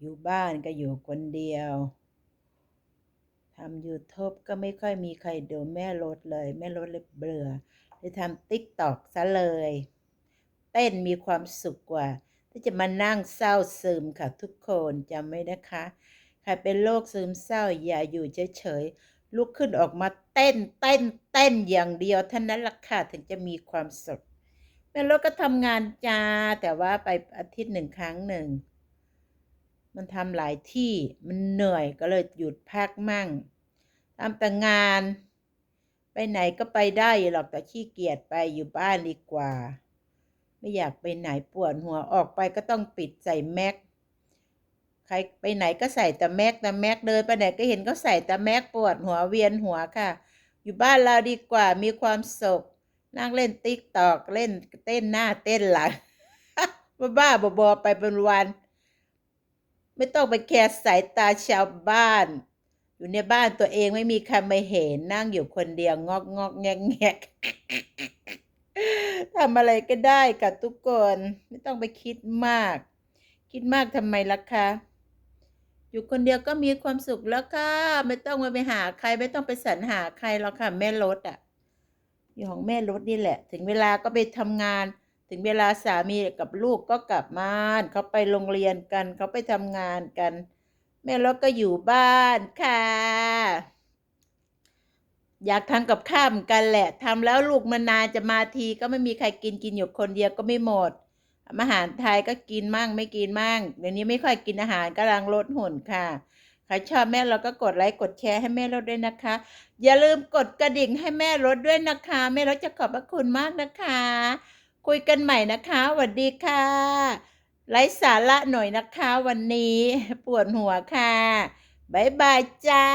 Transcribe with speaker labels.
Speaker 1: อยู่บ้านก็อยู่คนเดียวทำ YouTube ก็ไม่ค่อยมีใครดูแม่รถเลย แม่รถเลยเบื่อเลยทำ TikTok ซะเลย เต้นมีความสุขกว่า ที่จะมานั่งเศร้าซึมค่ะทุกคนจำไว้นะคะ ใครเป็นโรคซึมเศร้าอย่าอยู่เฉยๆลุกขึ้นออกมาเต้นเต้นเต้นอย่างเดียวเท่านั้นล่ะค่ะถึงจะมีความสุขแม่รถก็ทำงานจ้าแต่ว่าไปอาทิตย์หนึ่งครั้งหนึ่ง มันทำหลายที่มันเหนื่อยก็เลยหยุดพักมั่งทำแต่งาน ไปไหนก็ไปได้หรอกแต่ขี้เกียจไปอยู่บ้านดีกว่า ไม่อยากไปไหนปวดหัวออกไปก็ต้องปิดใส่แม็กใครไปไหนก็ใส่แต่แม็กแต่แม็กเดินไปไหนก็เห็นก็ใส่แต่แม็กปวดหัวเวียนหัวค่ะ อยู่บ้านเราดีกว่ามีความสุขนั่งเล่นติ๊กตอกเล่นเต้นหน้าเต้นหลังบ้าๆบอๆไปเป็นวัน ไม่ต้องไปแคร์สายตาชาวบ้าน อยู่ในบ้านตัวเองไม่มีใครมาเห็นนั่งอยู่คนเดียวงอกงอกแงกแงกทำอะไรก็ได้กับทุกคนไม่ต้องไปคิดมาก คิดมากทำไมล่ะคะอยู่คนเดียวก็มีความสุขแล้วค่ะ ไม่ต้องไปหาใคร ไม่ต้องไปสรรหาใครหรอกค่ะแม่รถอะ อยู่ของแม่รถนี่แหละ ถึงเวลาก็ไปทำงาน ถึงเวลาสามีกับลูกก็กลับบ้านเขาไปโรงเรียนกันเขาไปทำงานกัน แม่รถก็อยู่บ้านค่ะ อยากทำกับข้ามกันแหละทำแล้วลูกมันนานจะมาทีก็ไม่มีใครกินกินอยู่คนเดียวก็ไม่หมดอาหารไทยก็กินมั่งไม่กินมั่งเดี๋ยวนี้ไม่ค่อยกินอาหารกำลังลดหุ่นค่ะใครชอบแม่เราก็กดไลค์กดแชร์ให้แม่เราด้วยนะคะ อย่าลืมกดกระดิ่งให้แม่รถด้วยนะคะ แม่รถจะขอบพระคุณมากนะคะ คุยกันใหม่นะคะสวัสดีค่ะไร้สาระหน่อยนะคะวันนี้ปวดหัวค่ะ บ๊ายบายจ้า